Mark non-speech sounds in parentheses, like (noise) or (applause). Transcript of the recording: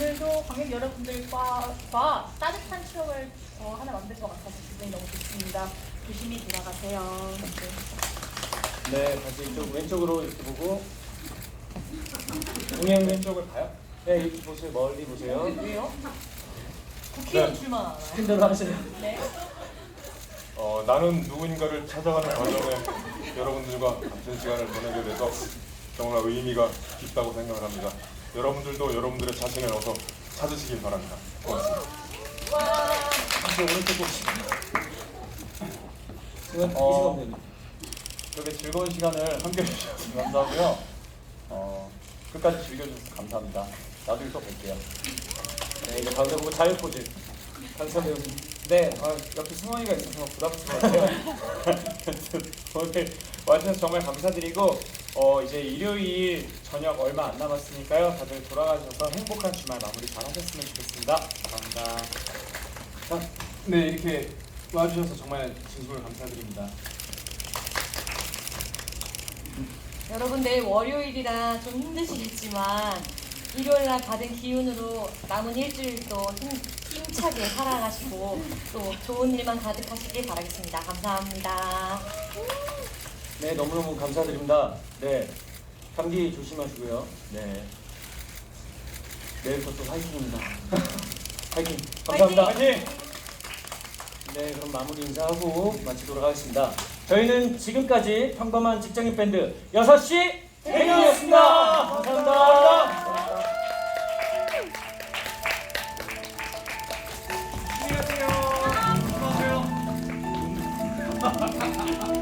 오늘도 관객 여러분들과 과 따뜻한 추억을 어, 하나 만들 것 같아서 기분이 너무 좋습니다. 조심히 돌아가세요. 네. 네, 다시 이쪽 왼쪽으로 이렇게 보고 동행 왼쪽을 봐요. 네, 이렇게 보세요. 멀리 보세요. 왜요? 국회의원 네. 와요? 시킨 대로 하세요. 네. 어, 나는 누구인가를 찾아가는 과정에 여러분들과 같은 시간을 보내게 돼서 정말 의미가 깊다고 생각을 합니다. 여러분들도 여러분들의 자신을 어서 찾으시길 바랍니다. 고맙습니다. 와. 오른쪽 어. 이렇게 즐거운 시간을 함께 해주셔서 감사하고요. 어, 끝까지 즐겨주셔서 감사합니다. 나중에 또 뵐게요. 네, 이제 가운데 보고 자유 포즈. 강사 배우님. 네, 어, 옆에 승원이가 있어서 부담스러워요. (laughs) (laughs) 오늘 와주셔서 정말 감사드리고 어, 이제 일요일 저녁 얼마 안 남았으니까요. 다들 돌아가셔서 행복한 주말 마무리 잘 하셨으면 좋겠습니다. 감사합니다. 자, 네 이렇게 와주셔서 정말 진심으로 감사드립니다. 여러분 내일 월요일이라 좀 힘드시겠지만 일요일날 받은 기운으로 남은 일주일도 힘, 힘차게 살아가시고 또 좋은 일만 가득하시길 바라겠습니다. 감사합니다. 네, 너무너무 감사드립니다. 네, 감기 조심하시고요. 네. 내일부터 또 화이팅입니다. (laughs) 화이팅. 감사합니다. 화이팅! 네, 그럼 마무리 인사하고 마치도록 하겠습니다. 저희는 지금까지 평범한 직장인 밴드 6시 대경이었습니다. 哈哈哈哈。